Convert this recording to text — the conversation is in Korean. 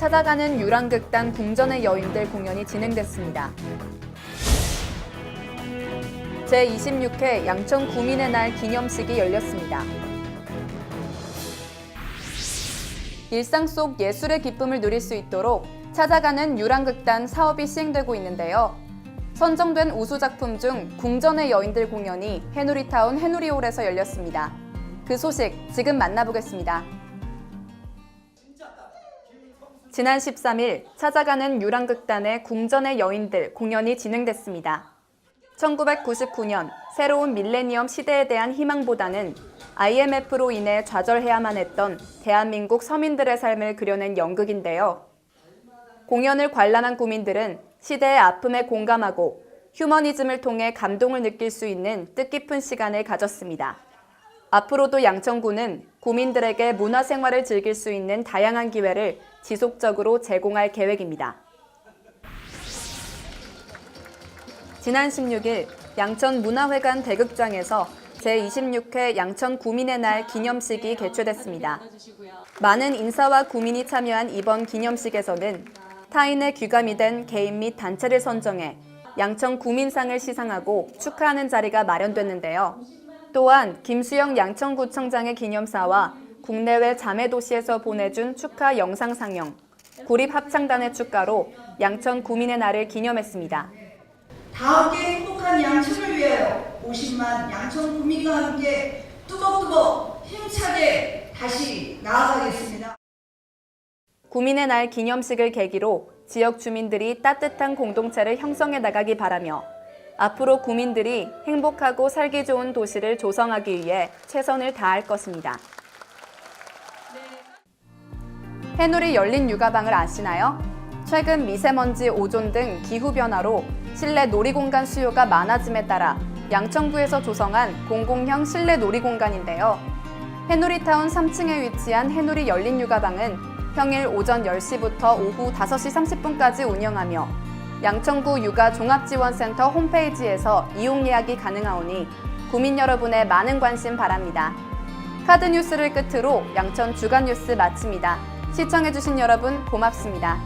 찾아가는 유랑극단 궁전의 여인들 공연이 진행됐습니다. 제26회 양천 구민의 날 기념식이 열렸습니다. 일상 속 예술의 기쁨을 누릴 수 있도록 찾아가는 유랑극단 사업이 시행되고 있는데요. 선정된 우수 작품 중 궁전의 여인들 공연이 해누리타운 해누리홀에서 열렸습니다. 그 소식 지금 만나보겠습니다. 지난 13일 찾아가는 유랑극단의 궁전의 여인들 공연이 진행됐습니다. 1999년 새로운 밀레니엄 시대에 대한 희망보다는 IMF로 인해 좌절해야만 했던 대한민국 서민들의 삶을 그려낸 연극인데요. 공연을 관람한 구민들은 시대의 아픔에 공감하고 휴머니즘을 통해 감동을 느낄 수 있는 뜻깊은 시간을 가졌습니다. 앞으로도 양천구는 구민들에게 문화생활을 즐길 수 있는 다양한 기회를 지속적으로 제공할 계획입니다. 지난 16일 양천 문화회관 대극장에서 제26회 양천 구민의 날 기념식이 개최됐습니다. 많은 인사와 구민이 참여한 이번 기념식에서는 타인의 귀감이 된 개인 및 단체를 선정해 양천 구민상을 시상하고 축하하는 자리가 마련됐는데요. 또한 김수영 양천구청장의 기념사와 국내외 자매도시에서 보내준 축하 영상 상영, 구립합창단의 축가로 양천 구민의 날을 기념했습니다. 다 함께 행복한 양천을 위하여 50만 양천 국민과 함께 뚜벅뚜벅 힘차게 다시 나아가겠습니다. 구민의 날 기념식을 계기로 지역 주민들이 따뜻한 공동체를 형성해 나가기 바라며 앞으로 구민들이 행복하고 살기 좋은 도시를 조성하기 위해 최선을 다할 것입니다. 해누리 열린 육아방을 아시나요? 최근 미세먼지, 오존 등 기후변화로 실내 놀이공간 수요가 많아짐에 따라 양천구에서 조성한 공공형 실내 놀이공간인데요. 해누리타운 3층에 위치한 해누리 열린 육아방은 평일 오전 10시부터 오후 5시 30분까지 운영하며 양천구 육아 종합지원센터 홈페이지에서 이용 예약이 가능하오니 구민 여러분의 많은 관심 바랍니다. 카드 뉴스를 끝으로 양천 주간 뉴스 마칩니다. 시청해주신 여러분 고맙습니다.